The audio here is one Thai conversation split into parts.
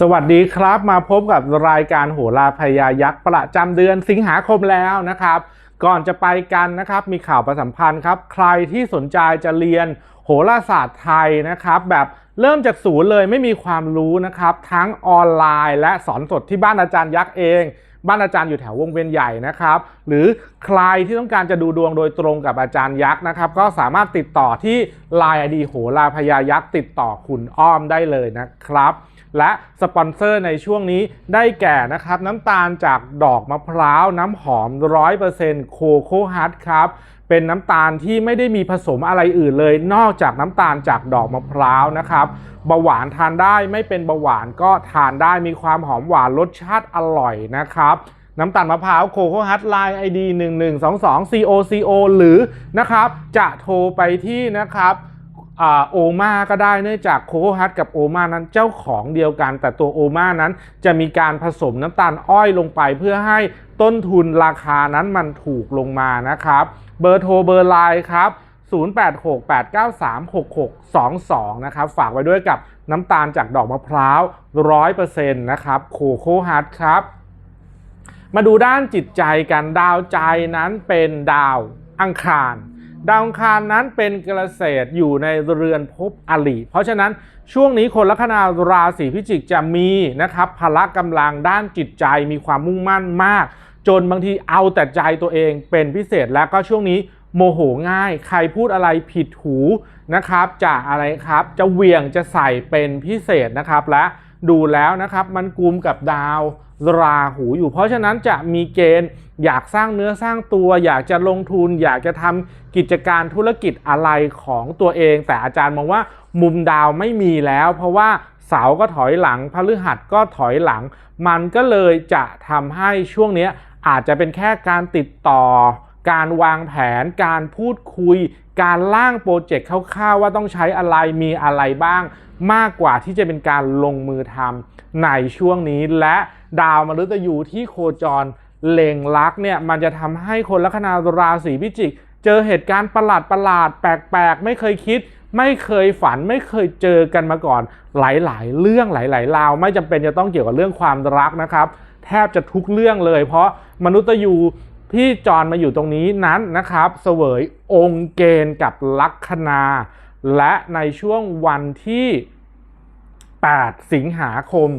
สวัสดีครับมาพบกับรายการโหราพยายักษ์ประจำเดือนสิงหาคมแล้วนะครับ ก่อนจะไปกันนะครับมีข่าวประสัมพันธ์ครับ ใครที่สนใจจะเรียนโหราศาสตร์ไทยนะครับ แบบเริ่มจากศูนย์เลยไม่มีความรู้นะครับ ทั้งออนไลน์และสอนสดที่บ้านอาจารย์ยักษ์เองบ้านอาจารย์อยู่แถววงเวียนใหญ่นะครับ หรือใครที่ต้องการจะดูดวงโดยตรงกับอาจารย์ยักษ์นะครับ ก็สามารถติดต่อที่ Line ID โหราพยายักษ์ติดต่อคุณอ้อมได้เลยนะครับ และสปอนเซอร์ในช่วงนี้ได้แก่นะครับน้ำตาลจากดอกมะพร้าวน้ำหอม 100%โคโค่ฮัทครับเป็นน้ำตาลที่ไม่ได้มีผสมอะไรอื่นเลย นอกจากน้ำตาลจากดอกมะพร้าวนะครับเบาหวานทานได้ไม่เป็นเบาหวานก็ทานได้มีความหอมหวานรสชาติอร่อยนะครับน้ำตาลมะพร้าวโคโค่ฮัทไลน์ไอดี1122 COCO หรือนะครับจะโทรไปที่นะครับ โอมาก็ได้เนื่องจากโคโคฮัทกับโอมานั้นเจ้าของเดียวกัน แต่ตัวโอมานั้นจะมีการผสมน้ำตาลอ้อยลงไปเพื่อให้ต้นทุนราคานั้นมันถูกลงมานะครับ เบอร์โทรเบอร์ไลน์ครับ 0868936622 นะครับ ฝากไว้ด้วยกับน้ำตาลจากดอกมะพร้าว 100%นะครับโคโค่ฮัทครับ มาดูด้านจิตใจกันดาวใจนั้นเป็นดาวอังคาร ดาวอังคารนั้นเป็นเกษตรอยู่ในเรือนภพอลิเพราะฉะนั้นช่วงนี้คนลัคนาราศีพิจิกจะมีนะครับพละกำลังด้านจิตใจมีความมุ่งมั่นมาก จนบางทีเอาแต่ใจตัวเองเป็นพิเศษแล้วก็ช่วงนี้โมโหง่าย ใครพูดอะไรผิดหูนะครับจะอะไรครับ จะเวียงจะใส่เป็นพิเศษนะครับและ ดูแล้วนะครับ มันกุมกับดาวราหูอยู่ เพราะฉะนั้นจะมีเกณฑ์อยากสร้างเนื้อสร้างตัว อยากจะลงทุน อยากจะทำกิจการธุรกิจอะไรของตัวเอง แต่อาจารย์มองว่ามุมดาวไม่มีแล้ว เพราะว่าเสาก็ถอยหลังพฤหัสก็ถอยหลัง มันก็เลยจะทำให้ช่วงนี้อาจจะเป็นแค่การติดต่อ การวางแผน การพูดคุย การล่างโปรเจกต์คร่าวๆว่าต้องใช้อะไรมีอะไรบ้าง มากกว่าที่จะเป็นการลงมือทำในช่วงนี้ และดาวมฤตยูที่โคจรเล็งลักเนี่ยมันจะทำให้คนลัคนาราศีพิจิก เจอเหตุการณ์ประหลาดประหลาดแปลกๆ ไม่เคยคิด ไม่เคยฝันไม่เคยเจอกันมาก่อน หลายๆ เรื่องหลายๆราว ไม่จำเป็นจะต้องเกี่ยวกับเรื่องความรักนะครับแทบจะทุกเรื่องเลย เพราะมนุษย์ยูที่จรมาอยู่ตรงนี้นั้นนะครับ เสวยองค์เกณฑ์กับลัคนา และในช่วงวันที่ 8 สิงหาคม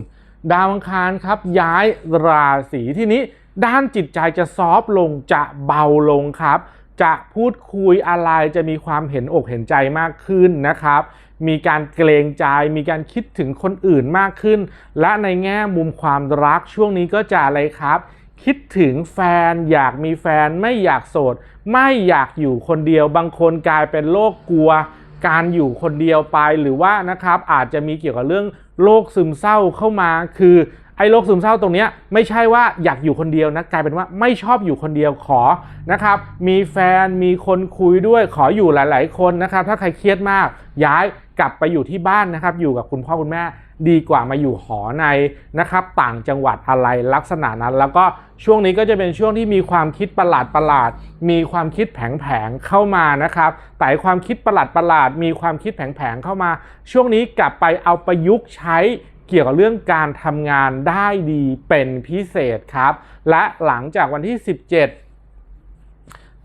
ดาวอังคารครับย้ายราศีที่นี้ด้านจิตใจจะซอฟลงจะเบาลงครับ จะพูดคุยอะไรจะมีความเห็นอกเห็นใจมากขึ้นนะครับ มีการเกรงใจ มีการคิดถึงคนอื่นมากขึ้น และในแง่มุมความรักช่วงนี้ก็จะอะไรครับ คิดถึงแฟนอยากมีแฟนไม่อยากโสด ไม่อยากอยู่คนเดียวบางคนกลายเป็นโรคกลัว การอยู่คนเดียวไปหรือว่านะครับอาจจะมีเกี่ยวกับเรื่องโรคซึมเศร้าเข้ามา คือไอ้โรคซึมเศร้าตรงนี้ไม่ใช่ว่าอยากอยู่คนเดียวนะกลายเป็นว่าไม่ชอบอยู่คนเดียวขอนะครับมีแฟนมีคนคุยด้วยขออยู่หลาย ๆ คนนะครับถ้าใครเครียดมากย้ายกลับไปอยู่ที่บ้านนะครับอยู่กับคุณพ่อคุณแม่ ดีกว่ามาอยู่หอในนะครับต่างจังหวัดอะไรลักษณะนั้น แล้วก็ช่วงนี้ก็จะเป็นช่วงที่มีความคิดประหลาดประหลาด มีความคิดแผงๆเข้ามานะครับแต่ความคิดประหลาดประหลาด มีความคิดแผงๆเข้ามา ช่วงนี้กลับไปเอาประยุกต์ใช้เกี่ยวกับเรื่องการทำงานได้ดีเป็นพิเศษครับ และหลังจากวันที่ 17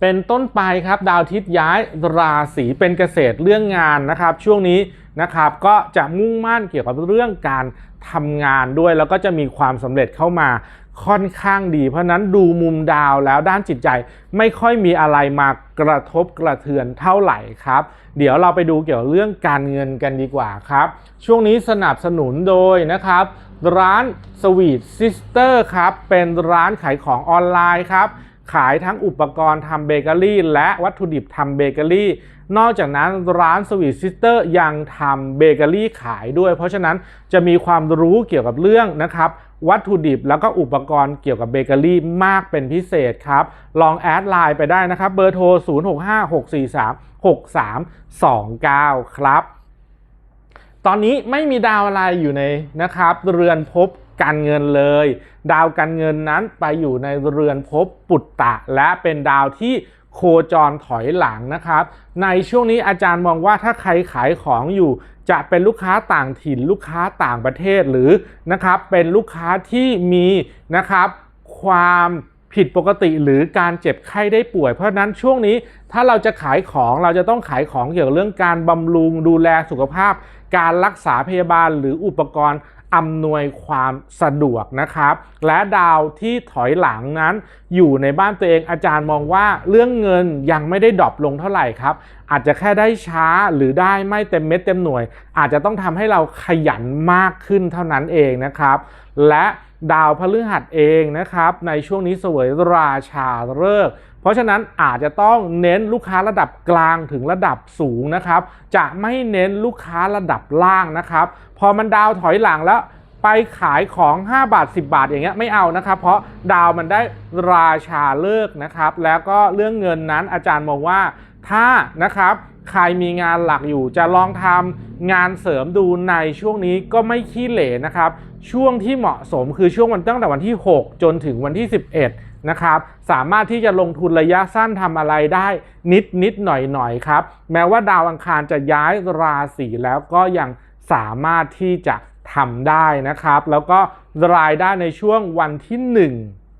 เป็นต้นไปครับดาวอาทิตย้ายราศีเป็นเกษตรเรื่องงานนะครับ ช่วงนี้ นะครับก็จะมุ่งมั่นเกี่ยวกับเรื่องการทำงานด้วย แล้วก็จะมีความสำเร็จเข้ามาค่อนข้างดี เพราะนั้นดูมุมดาวแล้วด้านจิตใจไม่ค่อยมีอะไรมากระทบกระเทือนเท่าไหร่ครับ เดี๋ยวเราไปดูเกี่ยวกับเรื่องการเงินกันดีกว่าครับ ช่วงนี้สนับสนุนโดยนะครับ ร้าน Sweet Sister ครับเป็นร้านขายของออนไลน์ครับขายทั้งอุปกรณ์ทำเบเกอรี่ และวัตถุดิบทำเบเกอรี่นอกจากนั้นร้าน Sweet Sister ยังทำเบเกอรี่ขายด้วย เพราะฉะนั้นจะมีความรู้เกี่ยวกับเรื่องนะครับวัตถุดิบแล้วก็อุปกรณ์เกี่ยวกับเบเกอรี่มากเป็นพิเศษครับ ลองแอดไลน์ไปได้นะครับ เบอร์โทร 0656436329 ครับ ตอนนี้ไม่มีดาวอะไรอยู่ในนะครับ เรือนภพการเงินเลย ดาวการเงินนั้นไปอยู่ในเรือนภพปุตตะ และเป็นดาวที่ โคจรถอยหลังนะครับ ในช่วงนี้อาจารย์มองว่าถ้าใครขายของอยู่ จะเป็นลูกค้าต่างถิ่น ลูกค้าต่างประเทศหรือนะครับเป็นลูกค้าที่มีนะครับความผิดปกติหรือการเจ็บไข้ได้ป่วย เพราะฉะนั้นช่วงนี้ถ้าเราจะขายของเราจะต้องขายของเกี่ยวกับเรื่องการบำรุงดูแลสุขภาพ การรักษาพยาบาลหรืออุปกรณ์ อำนวยความสะดวกนะครับ และดาวที่ถอยหลังนั้น อยู่ในบ้านตัวเองอาจารย์มองว่าเรื่องเงินยังไม่ได้ดรอปลงเท่าไหร่ครับ อาจจะแค่ได้ช้าหรือได้ไม่เต็มเม็ดเต็มหน่วย อาจจะต้องทำให้เราขยันมากขึ้นเท่านั้นเองนะครับ และดาวพฤหัสเองนะครับ ในช่วงนี้เสวยราชาฤกษ์ เพราะฉะนั้นอาจจะต้องเน้นลูกค้าระดับกลางถึงระดับสูงนะครับ จะไม่เน้นลูกค้าระดับล่างนะครับ พอมันดาวถอยหลังแล้วไปขายของ 5 บาท 10 บาทอย่างเงี้ยไม่เอานะครับ เพราะดาวมันได้ราชาเลิกนะครับ แล้วก็เรื่องเงินนั้นอาจารย์มองว่าถ้านะครับใครมีงานหลักอยู่จะลองทำงานเสริมดูในช่วงนี้ก็ไม่ขี้เหร่นะครับ ช่วงที่เหมาะสมคือช่วงวันตั้งแต่วันที่ 6 จนถึงวันที่ 11 นะครับ สามารถที่จะลงทุนระยะสั้นทำอะไรได้นิดนิดหน่อยหน่อยครับ แม้ว่าดาวอังคารจะย้ายราศีแล้วก็ยังสามารถที่จะทำได้นะครับ แล้วก็รายได้ในช่วงวันที่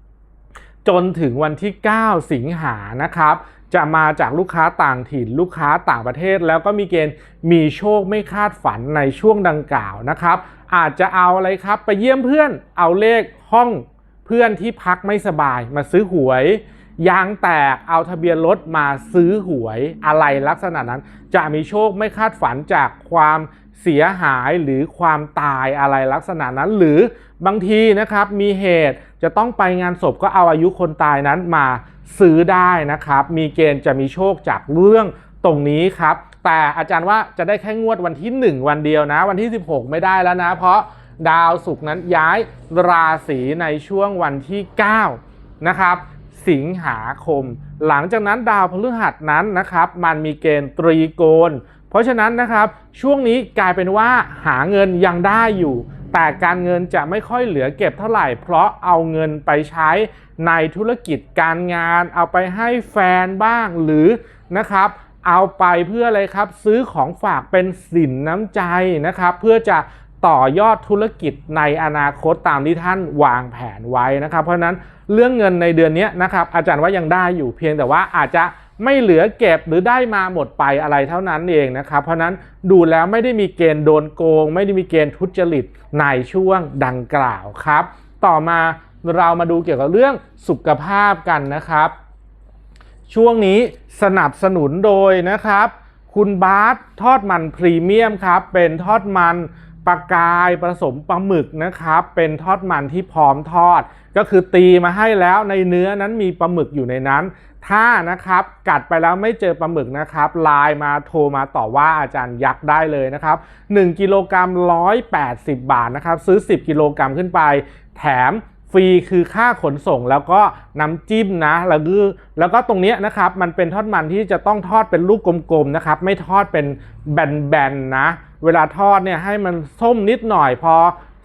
1 จนถึงวันที่ 9 สิงหานะครับจะมาจากลูกค้าต่างถิ่นลูกค้าต่างประเทศ แล้วก็มีเกณฑ์มีโชคไม่คาดฝันในช่วงดังกล่าวนะครับ อาจจะเอาอะไรครับ ไปเยี่ยมเพื่อนเอาเลขห้อง เพื่อนที่พักไม่สบายมาซื้อหวย ยางแตกเอาทะเบียนรถมาซื้อหวยอะไรลักษณะนั้น จะมีโชคไม่คาดฝันจากความเสียหายหรือความตายอะไรลักษณะนั้น หรือบางทีนะครับมีเหตุจะต้องไปงานศพก็เอาอายุคนตายนั้นมาซื้อได้นะครับ มีเกณฑ์จะมีโชคจากเรื่องตรงนี้ครับ แต่อาจารย์ว่าจะได้แค่งวดวันที่ 1 วันเดียวนะ วันที่ 16 ไม่ได้แล้วนะ เพราะ ดาวศุกร์นั้นย้ายราศีในช่วงวันที่ 9 นะครับ สิงหาคม หลังจากนั้นดาวพฤหัสนั้นนะครับ มันมีเกณฑ์ตรีโกณ เพราะฉะนั้นนะครับ ช่วงนี้กลายเป็นว่าหาเงินยังได้อยู่ แต่การเงินจะไม่ค่อยเหลือเก็บเท่าไหร่ เพราะเอาเงินไปใช้ในธุรกิจการงาน เอาไปให้แฟนบ้างหรือนะครับเอาไปเพื่ออะไรครับ ซื้อของฝากเป็นสินน้ำใจนะครับ เพื่อจะ ต่อยอดธุรกิจในอนาคตตามที่ท่านวางแผนไว้นะครับ เพราะนั้นเรื่องเงินในเดือนนี้นะครับอาจารย์ว่ายังได้อยู่เพียงแต่ว่าอาจจะไม่เหลือเก็บหรือได้มาหมดไปอะไรเท่านั้นเองนะครับ เพราะฉะนั้นดูแล้วไม่ได้มีเกณฑ์โดนโกง ไม่ได้มีเกณฑ์ทุจริตในช่วงดังกล่าวครับ ต่อมาเรามาดูเกี่ยวกับเรื่องสุขภาพกันนะครับ ช่วงนี้สนับสนุนโดยนะครับ คุณบาสทอดมันพรีเมียมครับ เป็นทอดมัน ปลากายผสมปลาหมึกนะครับ เป็นทอดมันที่พร้อมทอด ก็คือตีมาให้แล้วในเนื้อนั้นมีปลาหมึกอยู่ในนั้น ถ้านะครับกัดไปแล้วไม่เจอปลาหมึกนะครับไลน์มาโทรมาต่อว่าอาจารย์ยักษ์ได้เลยนะครับ1กิโลกรัม180 บาทนะครับ ซื้อ 10 กิโลกรัมขึ้นไป แถมฟรีคือค่าขนส่งแล้วก็น้ำจิ้มนะแล้วก็แล้วก็ตรงนี้นะครับมันเป็นทอดมันที่จะต้องทอดเป็นลูกกลมๆนะครับไม่ทอดเป็นแบนๆนะ เวลาทอดเนี่ยให้มันส้มนิดหน่อยพอ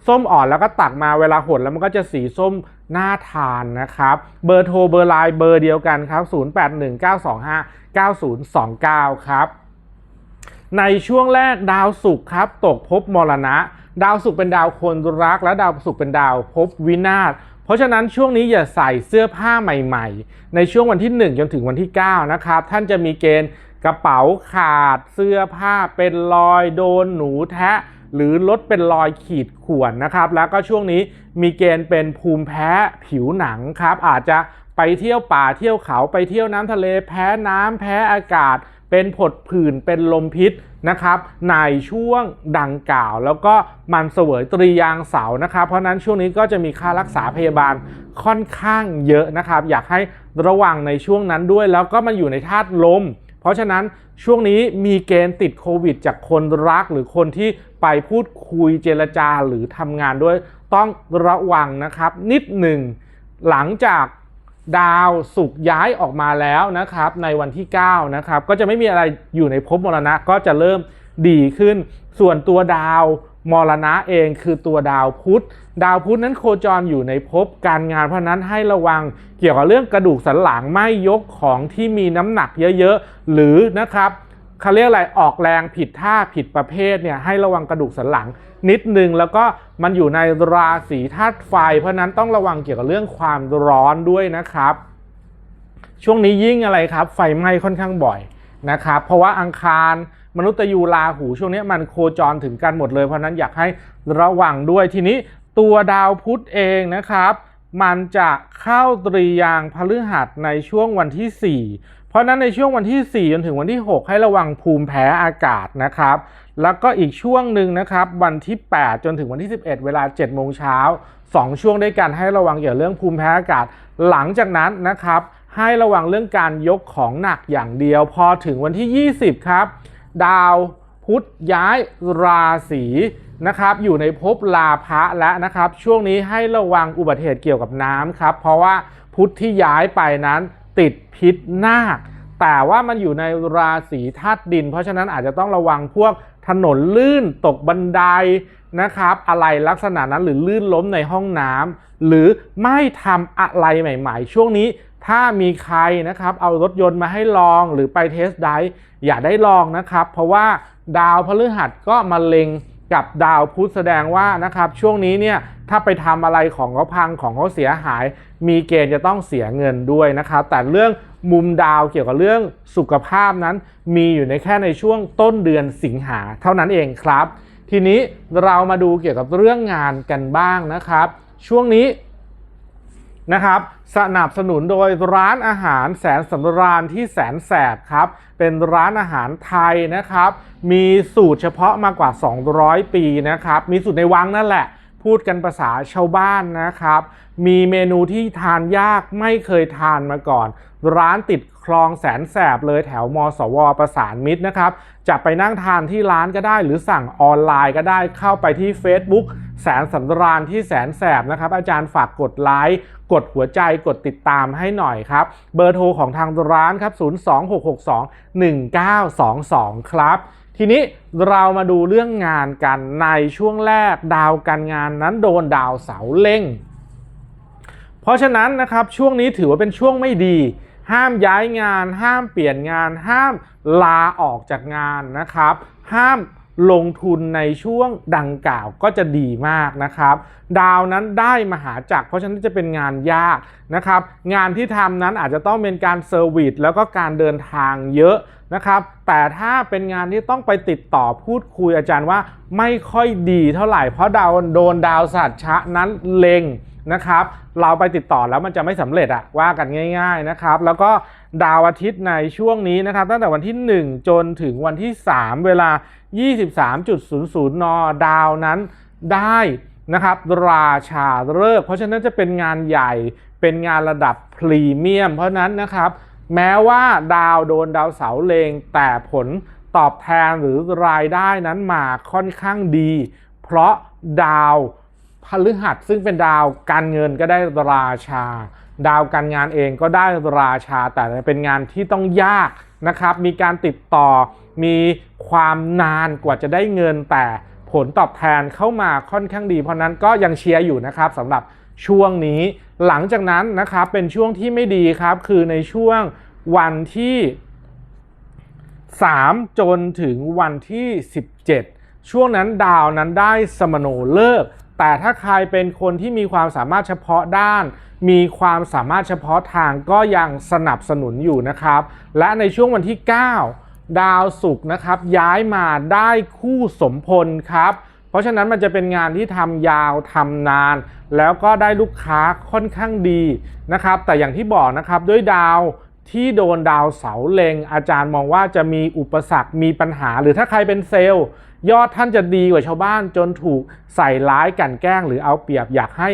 ส้มอ่อนแล้วก็ตักมาเวลาหดแล้วมันก็จะสีส้มน่าทานนะครับ เบอร์โทรเบอร์ไลน์เบอร์เดียวกันครับ 0819259029 ครับ ในช่วงแรกดาวศุกร์ครับ ตกภพมรณะ ดาวศุกร์เป็นดาวคนรัก และดาวศุกร์เป็นดาวภพวินาศเพราะฉะนั้นช่วงนี้อย่าใส่เสื้อผ้าใหม่ ๆ ในช่วงวันที่ 1 จนถึงวันที่ 9 นะครับ ท่านจะมีเกณฑ์ กระเป๋าขาดเสื้อผ้าเป็นรอยโดนหนูแทะ หรือลดเป็นรอยขีดข่วนนะครับ แล้วก็ช่วงนี้มีเกณฑ์เป็นภูมิแพ้ผิวหนังครับ อาจจะไปเที่ยวป่าเที่ยวเขาไปเที่ยวน้ำทะเลแพ้น้ำแพ้อากาศ เป็นผดผื่นเป็นลมพิษนะครับในช่วงดังกล่าว แล้วก็มันเสวยตรียางเสานะครับ เพราะนั้นช่วงนี้ก็จะมีค่ารักษาพยาบาลค่อนข้างเยอะนะครับ อยากให้ระวังในช่วงนั้นด้วย แล้วก็มันอยู่ในธาตุลม ราะฉะนั้นช่วงนี้มีเกณฑ์ติดโควิด จากคนรักหรือคนที่ไปพูดคุยเจรจาหรือทำงานด้วยต้องระวังนะครับ นิดหนึ่งหลังจากดาวสุกย้ายออกมาแล้วนะครับในวันที่ 9 นะครับ ก็จะไม่มีอะไรอยู่ในภพมรณะก็จะเริ่มดีขึ้น ส่วนตัวดาว มรณะเองคือตัวดาวพุธ ดาวพุธนั้นโคจรอยู่ในภพการงานเพราะนั้นให้ระวังเกี่ยวกับเรื่องกระดูกสันหลังไม่ยกของที่มีน้ำหนักเยอะๆ หรือนะครับเขาเรียกอะไรออกแรงผิดท่าผิดประเภทเนี่ยให้ระวังกระดูกสันหลังนิดนึงแล้วก็มันอยู่ในราศีธาตุไฟ เพราะนั้นต้องระวังเกี่ยวกับเรื่องความร้อนด้วยนะครับ ช่วงนี้ยิ่งอะไรครับ ไฟไหม้ค่อนข้างบ่อยนะครับ เพราะว่าอังคาร มนุษย์ยูราหูช่วงนี้มันโคจรถึงกันหมดเลย เพราะนั้นอยากให้ระวังด้วยทีนี้ตัวดาวพุธเองนะครับ มันจะเข้าตรียางพฤหัสในช่วงวันที่ 4 เพราะนั้นในช่วงวันที่ 4 จนถึงวันที่ 6 ให้ระวังภูมิแพ้อากาศนะครับ แล้วก็อีกช่วงหนึ่งนะครับ วันที่ 8 จนถึงวันที่ 11 เวลา7โมงเช้า2 ช่วงด้วยกันให้ระวังเกี่ยวเรื่องภูมิแพ้อากาศ หลังจากนั้นนะครับ ให้ระวังเรื่องการยกของหนักอย่างเดียว พอถึงวันที่ 20 ครับ ดาวพุธย้ายราศีนะครับอยู่ในภพลาภะและนะครับช่วงนี้ให้ระวังอุบัติเหตุเกี่ยวกับน้ำครับเพราะว่าพุธที่ย้ายไปนั้นติดพิษนาค แต่ว่ามันอยู่ในราศีธาตุดิน เพราะฉะนั้นอาจจะต้องระวังพวกถนนลื่นตกบันไดนะครับ อะไรลักษณะนั้นหรือลื่นล้มในห้องน้ำหรือไม่ทำอะไรใหม่ ๆ ช่วงนี้ถ้ามีใครนะครับเอารถยนต์มาให้ลองหรือไปเทสไดร์ อย่าได้ลองนะครับ เพราะว่าดาวพฤหัสก็มาเล็งกับดาวพุธแสดงว่านะครับช่วงนี้เนี่ยถ้าไปทำอะไรของเขาพังของเขาเสียหาย มีเกณฑ์จะต้องเสียเงินด้วยนะครับ แต่เรื่องมุมดาวเกี่ยวกับเรื่องสุขภาพนั้น มีอยู่ในแค่ในช่วงต้นเดือนสิงหาเท่านั้นเองครับ ทีนี้เรามาดูเกี่ยวกับเรื่องงานกันบ้างนะครับ ช่วงนี้ นะครับสนับสนุนโดยร้านอาหารแสนสำราญที่แสนแสบครับ เป็นร้านอาหารไทยนะครับ มีสูตรเฉพาะมากกว่า 200 ปีนะครับ มีสูตรในวังนั่นแหละ พูดกันภาษาชาวบ้านนะครับ มีเมนูที่ทานยากไม่เคยทานมาก่อน ร้านติด ลองแสนแสบเลยแถวมสว ประสานมิตรนะครับ จะไปนั่งทานที่ร้านก็ได้ หรือสั่งออนไลน์ก็ได้เข้าไปที่ Facebook แสนสำราญที่แสนแสบนะครับ อาจารย์ฝากกดไลค์กดหัวใจกดติดตามให้หน่อยครับ เบอร์โทรของทางร้านครับ 026621922 ครับทีนี้เรามาดูเรื่องงานกันในช่วงแรกดาวการงานนั้นโดนดาวเสาเล็งเพราะฉะนั้นนะครับช่วงนี้ถือว่าเป็นช่วงไม่ดี ห้ามย้ายงาน ห้ามเปลี่ยนงาน ห้ามลาออกจากงานนะครับ ห้ามลงทุนในช่วงดังกล่าวก็จะดีมากนะครับ ดาวนั้นได้มหาจักรเพราะฉะนั้นจะเป็นงานยากนะครับ งานที่ทำนั้นอาจจะต้องเป็นการเซอร์วิสแล้วก็การเดินทางเยอะนะครับแต่ถ้าเป็นงานที่ต้องไปติดต่อพูดคุยอาจารย์ว่าไม่ค่อยดีเท่าไหร่ เพราะดาวโดนดาวสัตว์ชะนั้นเล็ง นะครับ เราไปติดต่อแล้วมันจะไม่สำเร็จอะว่ากันง่าย ๆนะครับ แล้วก็ดาวอาทิตย์ในช่วงนี้นะครับ ตั้งแต่วันที่ 1 จนถึงวันที่ 3 เวลา 23.00 น ดาวนั้นได้นะครับราชาเลิก เพราะฉะนั้นจะเป็นงานใหญ่เป็นงานระดับพรีเมียม เพราะนั้นนะครับแม้ว่าดาวโดนดาวเสาเลงแต่ผลตอบแทนหรือรายได้นั้นมาค่อนข้างดี เพราะดาว พฤหัสซึ่งเป็นดาวการเงินก็ได้ราชา ดาวการงานเองก็ได้ราชา แต่เป็นงานที่ต้องยากนะครับ มีการติดต่อมีความนานกว่าจะได้เงิน แต่ผลตอบแทนเข้ามาค่อนข้างดี เพราะนั้นก็ยังเชียร์อยู่นะครับสำหรับช่วงนี้ หลังจากนั้นนะครับเป็นช่วงที่ไม่ดีครับ คือในช่วงวันที่ 3 จนถึงวันที่ 17 ช่วงนั้นดาวนั้นได้สมโนเลิก แต่ถ้าใครเป็นคนที่มีความสามารถเฉพาะด้าน มีความสามารถเฉพาะทางก็ยังสนับสนุนอยู่นะครับ และในช่วงวันที่ 9 ดาวศุกร์นะครับย้ายมาได้คู่สมพลครับ เพราะฉะนั้นมันจะเป็นงานที่ทำยาวทำนาน แล้วก็ได้ลูกค้าค่อนข้างดีนะครับ แต่อย่างที่บอกนะครับด้วยดาวที่โดนดาวเสาเลงอาจารย์มองว่าจะมีอุปสรรคมีปัญหา หรือถ้าใครเป็นเซลล์ ยอดท่านจะดีกว่าชาวบ้านจนถูกใส่ร้ายกันแกล้งหรือเอาเปรียบอยากให้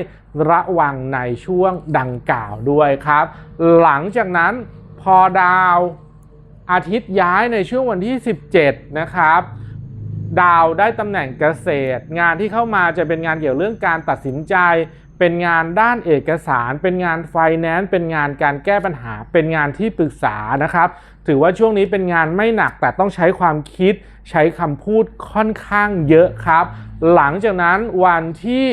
ระวังในช่วงดังกล่าวด้วยครับ หลังจากนั้นพอดาวอาทิตย์ย้ายในช่วงวันที่ 17 นะครับ ดาวได้ตำแหน่งเกษตร งานที่เข้ามาจะเป็นงานเกี่ยวเรื่องการตัดสินใจ เป็นงานด้านเอกสาร เป็นงานไฟแนนซ์เป็นงานการแก้ปัญหา เป็นงานที่ปรึกษานะครับ ถือว่าช่วงนี้เป็นงานไม่หนักแต่ต้องใช้ความคิดใช้คำพูดค่อนข้างเยอะครับ หลังจากนั้นวันที่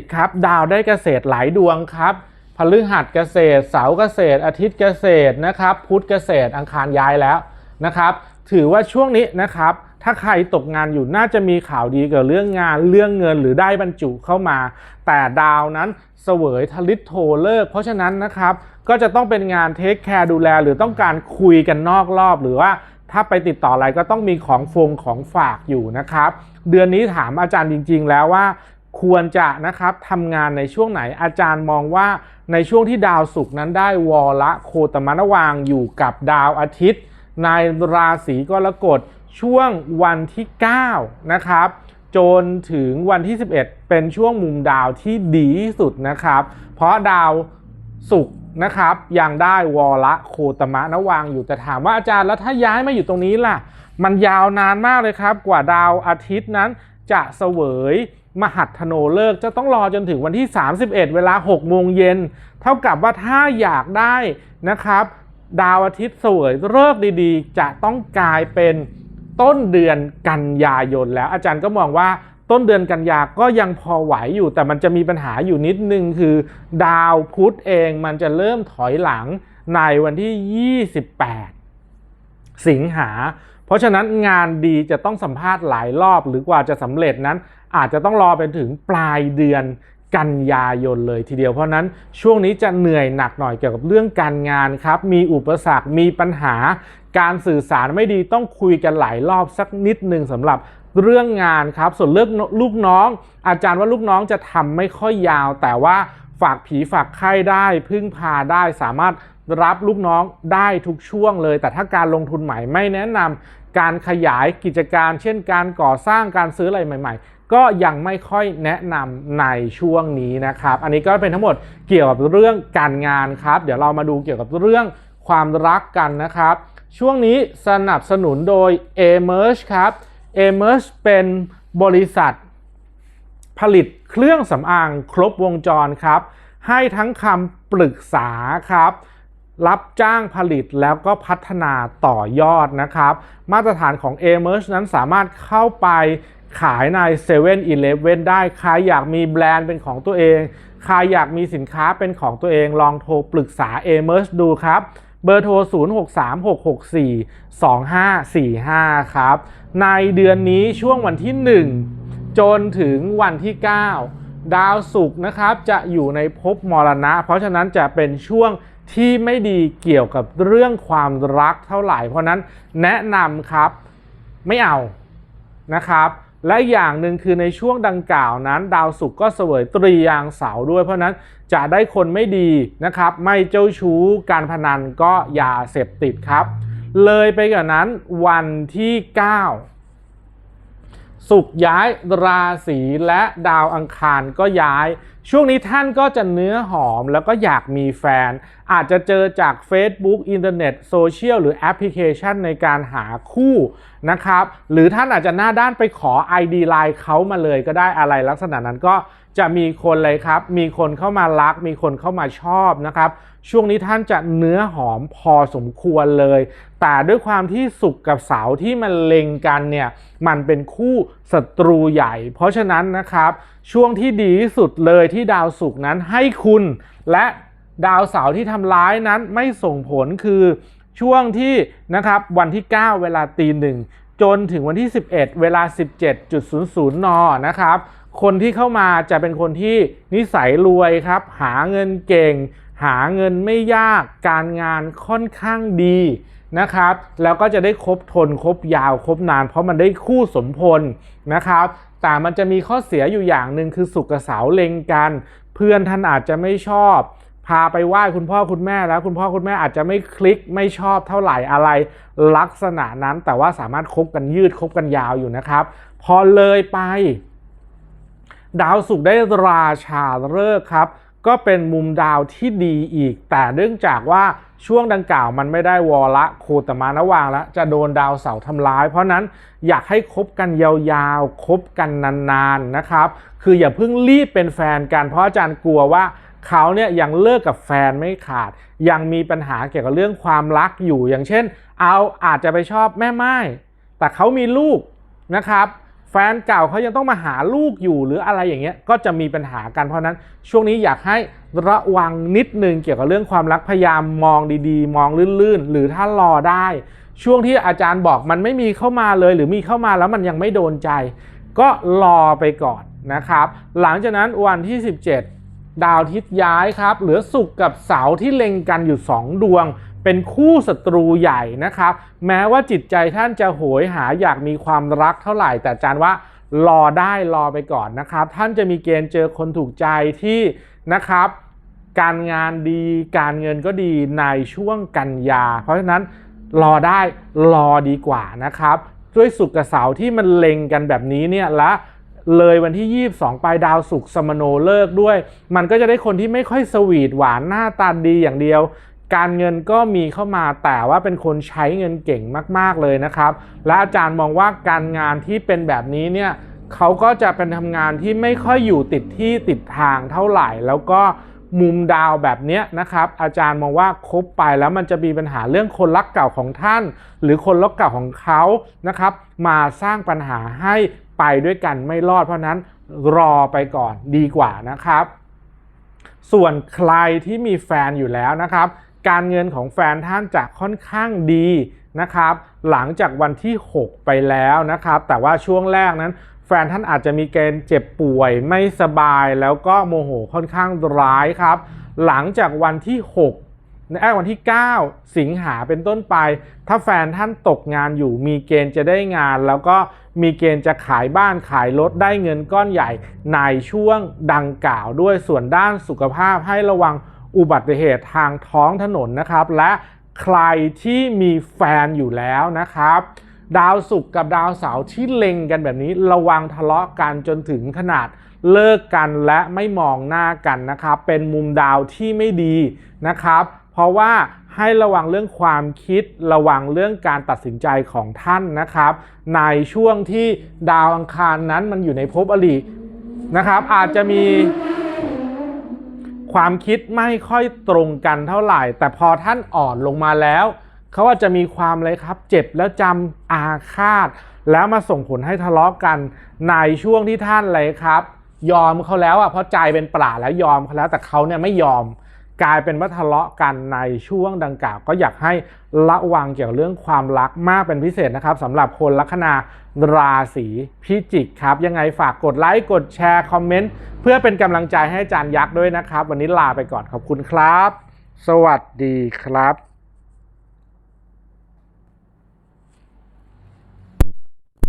20 ครับ ดาวได้เกษตรหลายดวงครับพฤหัสเกษตร เสาเกษตร อาทิตย์เกษตรนะครับ พุธเกษตรอังคารย้ายแล้วนะครับ ถือว่าช่วงนี้นะครับ ถ้าใครตกงานอยู่น่าจะมีข่าวดีเกี่ยวกับเรื่องงานเรื่องเงินหรือได้บรรจุเข้ามา แต่ดาวนั้นเสวยทลิตโทเลิก เพราะฉะนั้นนะครับก็จะต้องเป็นงานเทคแคร์ดูแล หรือต้องการคุยกันนอกรอบหรือว่าถ้าไปติดต่ออะไรก็ต้องมีของฟงของฝากอยู่นะครับ เดือนนี้ถามอาจารย์จริง ๆ แล้วว่าควรจะนะครับทำงานในช่วงไหนอาจารย์มองว่าในช่วงที่ดาวศุกร์นั้นได้วอละโคตมนวางอยู่กับดาวอาทิตย์ ในราศีกรกฎ ช่วงวันที่9นะครับจนถึงวันที่ 11 เป็นช่วงมุมดาวที่ดีที่สุดนะครับ เพราะดาวศุกร์นะครับยังได้วอละโคตมะนวางอยู่แต่ถามว่าอาจารย์แล้วถ้าย้ายมาอยู่ตรงนี้ล่ะ มันยาวนานมากเลยครับ กว่าดาวอาทิตย์นั้นจะเสวยมหัตถโนเลิกจะต้องรอจนถึงวันที่ 31 เวลา 6 โมงเย็น เท่ากับว่าถ้าอยากได้นะครับ ดาวอาทิตย์เสวยเลิกดีๆ จะต้องกลายเป็น ต้นเดือนกันยายนแล้วอาจารย์ก็มองว่าต้นเดือนกันยาก็ยังพอไหวอยู่ แต่มันจะมีปัญหาอยู่นิดนึงคือ ดาวพุธเองมันจะเริ่มถอยหลังในวันที่ 28 สิงหา เพราะฉะนั้นงานดีจะต้องสัมภาษณ์หลายรอบหรือกว่าจะสำเร็จนั้น อาจจะต้องรอไปถึงปลายเดือน กันยายนเลยทีเดียวเพราะนั้นช่วงนี้จะเหนื่อยหนักหน่อยเกี่ยวกับเรื่องการงานครับ มีอุปสรรคมีปัญหา การสื่อสารไม่ดีต้องคุยกันหลายรอบสักนิดหนึ่งสำหรับเรื่องงานครับ ส่วนเรื่องลูกน้อง อาจารย์ว่าลูกน้องจะทำไม่ค่อยยาว แต่ว่าฝากผีฝากไข้ได้ พึ่งพาได้สามารถรับลูกน้องได้ทุกช่วงเลย แต่ถ้าการลงทุนใหม่ไม่แนะนำการขยายกิจการ เช่น การก่อสร้างการซื้ออะไรใหม่ ๆ ก็ยังไม่ค่อยแนะนำในช่วงนี้นะครับ อันนี้ก็เป็นทั้งหมดเกี่ยวกับเรื่องการงานครับ เดี๋ยวเรามาดูเกี่ยวกับเรื่องความรักกันนะครับ ช่วงนี้สนับสนุนโดย a m e r g e ครับ a m e r g e เป็นบริษัท ผลิตเครื่องสำอางครบวงจรครับ ให้ทั้งคำปรึกษาครับรับจ้างผลิตแล้วก็พัฒนาต่อยอดนะครับ มาตรฐานของ a m e r g e นั้นสามารถเข้าไป ขายใน7 e เ e ่ e อได้ ใครอยากมีแบรนด์เป็นของตัวเอง ใครอยากมีสินค้าเป็นของตัวเอง ลองโทรปรึกษา a m e r g e ดูครับ เบอร์โทร 0636642545 ครับ ในเดือนนี้ช่วงวันที่ 1 จนถึงวันที่ 9 ดาวศุกร์นะครับจะอยู่ในภพมรณะ เพราะฉะนั้นจะเป็นช่วงที่ไม่ดีเกี่ยวกับเรื่องความรักเท่าไหร่ เพราะนั้นแนะนำครับไม่เอานะครับ และอย่างหนึ่งคือในช่วงดังกล่าวนั้น ดาวศุกร์ก็เสวยตรียางเสาด้วย เพราะนั้นจะได้คนไม่ดีนะครับ ไม่เจ้าชู้การพนันก็อย่าเสพติดครับ เลยไปกว่านั้นวันที่ 9 สุกย้ายราศีและดาวอังคารก็ย้าย ช่วงนี้ท่านก็จะเนื้อหอมแล้วก็อยากมีแฟน อาจจะเจอจาก Facebook อินเทอร์เน็ตโซเชียลหรือแอปพลิเคชันในการหาคู่ นะครับ หรือท่านอาจจะหน้าด้านไปขอ ID ไลน์เขามาเลยก็ได้อะไรลักษณะนั้นก็จะมีคนเลยครับ มีคนเข้ามารัก มีคนเข้ามาชอบนะครับ ช่วงนี้ท่านจะเนื้อหอมพอสมควรเลย แต่ด้วยความที่สุกกับเสาที่มันเล็งกันเนี่ย มันเป็นคู่ศัตรูใหญ่ เพราะฉะนั้นนะครับ ช่วงที่ดีที่สุดเลยที่ดาวศุกนั้นให้คุณ และดาวเสาที่ทำร้ายนั้นไม่ส่งผลคือ ช่วงที่นะครับวันที่ 9 เวลาตีหนึ่งจนถึงวันที่ 11 เวลา 17.00 น นะครับ คนที่เข้ามาจะเป็นคนที่นิสัยรวยครับ หาเงินเก่ง หาเงินไม่ยาก การงานค่อนข้างดีนะครับ แล้วก็จะได้ครบทนครบยาวครบนาน เพราะมันได้คู่สมพลนะครับ แต่มันจะมีข้อเสียอยู่อย่างหนึ่งคือสุกเสาเล็งกัน เพื่อนท่านอาจจะไม่ชอบ พาไปไหว้คุณพ่อคุณแม่แล้วคุณพ่อคุณแม่อาจจะไม่คลิกไม่ชอบเท่าไหร่อะไร ลักษณะนั้นแต่ว่าสามารถคบกันยืดคบกันยาวอยู่นะครับ พอเลยไป ดาวศุกร์ได้ราชาฤกษ์ครับ ก็เป็นมุมดาวที่ดีอีก แต่เนื่องจากว่าช่วงดังกล่าวมันไม่ได้วอละโคตมานวางแล้วจะโดนดาวเสาร์ทำร้าย เพราะนั้นอยากให้คบกันยาวๆคบกันนานๆนะครับ คืออย่าเพิ่งรีบเป็นแฟนกันเพราะอาจารย์กลัวว่า เขาเนี่ยยังเลิกกับแฟนไม่ขาด ยังมีปัญหาเกี่ยวกับเรื่องความรักอยู่อย่างเช่น เอาอาจจะไปชอบแม่ไม้แต่เขามีลูกนะครับแฟนเก่าเขายังต้องมาหาลูกอยู่หรืออะไรอย่างเงี้ยก็จะมีปัญหากันเพราะนั้นช่วงนี้อยากให้ระวังนิดนึงเกี่ยวกับเรื่องความรักพยายามมองดีๆ มองลื่นๆ หรือถ้ารอได้ ช่วงที่อาจารย์บอกมันไม่มีเข้ามาเลย หรือมีเข้ามาแล้วมันยังไม่โดนใจ ก็รอไปก่อนนะครับ หลังจากนั้นวันที่ 17 ดาวทิตย์ย้ายครับ เหลือศุกร์กับเสาร์ที่เล็งกันอยู่ 2 ดวง เป็นคู่ศัตรูใหญ่นะครับ แม้ว่าจิตใจท่านจะโหยหาอยากมีความรักเท่าไหร่ แต่อาจารย์ว่ารอได้รอไปก่อนนะครับ ท่านจะมีเกณฑ์เจอคนถูกใจที่นะครับ การงานดีการเงินก็ดีในช่วงกันยา เพราะฉะนั้นรอได้รอดีกว่านะครับ ด้วยสุกร์กับเสาที่มันเล็งกันแบบนี้เนี่ยและ เลยวันที่ 22 ไปดาวสุกสมโนเลิกด้วย มันก็จะได้คนที่ไม่ค่อยสวีทหวานหน้าตาดีอย่างเดียว การเงินก็มีเข้ามาแต่ว่าเป็นคนใช้เงินเก่งมากๆเลยนะครับ และอาจารย์มองว่าการงานที่เป็นแบบนี้เนี่ยเขาก็จะเป็นทำงานที่ไม่ค่อยอยู่ติดที่ติดทางเท่าไหร่ แล้วก็มุมดาวแบบนี้นะครับ อาจารย์มองว่าคบไปแล้วมันจะมีปัญหาเรื่องคนรักเก่าของท่าน หรือคนรักเก่าของเขานะครับ มาสร้างปัญหาให้ ไปด้วยกันไม่รอดเพราะนั้นรอไปก่อนดีกว่านะครับ ส่วนใครที่มีแฟนอยู่แล้วนะครับ การเงินของแฟนท่านจะค่อนข้างดีนะครับ หลังจากวันที่ 6 ไปแล้วนะครับ แต่ว่าช่วงแรกนั้น แฟนท่านอาจจะมีเกณฑ์เจ็บป่วยไม่สบายแล้วก็โมโหค่อนข้างร้ายครับ หลังจากวันที่ 6 ในวันที่ 9 สิงหาเป็นต้นไป ถ้าแฟนท่านตกงานอยู่ มีเกณฑ์จะได้งาน แล้วก็มีเกณฑ์จะขายบ้านขายรถได้เงินก้อนใหญ่ในช่วงดังกล่าวด้วยส่วนด้านสุขภาพให้ระวังอุบัติเหตุทางท้องถนนนะครับ และใครที่มีแฟนอยู่แล้วนะครับ ดาวศุกร์กับดาวเสาร์ที่เล็งกันแบบนี้ระวังทะเลาะกันจนถึงขนาดเลิกกันและไม่มองหน้ากันนะครับ เป็นมุมดาวที่ไม่ดีนะครับ เพราะว่าให้ระวังเรื่องความคิดระวังเรื่องการตัดสินใจของท่านนะครับ ในช่วงที่ดาวอังคารนั้นมันอยู่ในภพอรินะครับ อาจจะมีความคิดไม่ค่อยตรงกันเท่าไหร่ แต่พอท่านอ่อนลงมาแล้วเขาอาจจะมีความเลยครับ เจ็บแล้วจำอาฆาต แล้วมาส่งผลให้ทะเลาะกัน ในช่วงที่ท่านเลยครับ ยอมเขาแล้วอะเพราะใจเป็นปลาแล้วยอมเขาแล้วแต่เขาเนี่ยไม่ยอม กลายเป็นว่าทะเลาะกันในช่วงดังกล่าว ก็อยากให้ระวังเกี่ยวกับเรื่องความรักมากเป็นพิเศษนะครับสำหรับคนลัคนาราศีพิจิกครับ ยังไงฝากกดไลค์กดแชร์คอมเมนต์เพื่อเป็นกำลังใจให้อาจารย์ยักษ์ด้วยนะครับ วันนี้ลาไปก่อนขอบคุณครับ สวัสดีครับ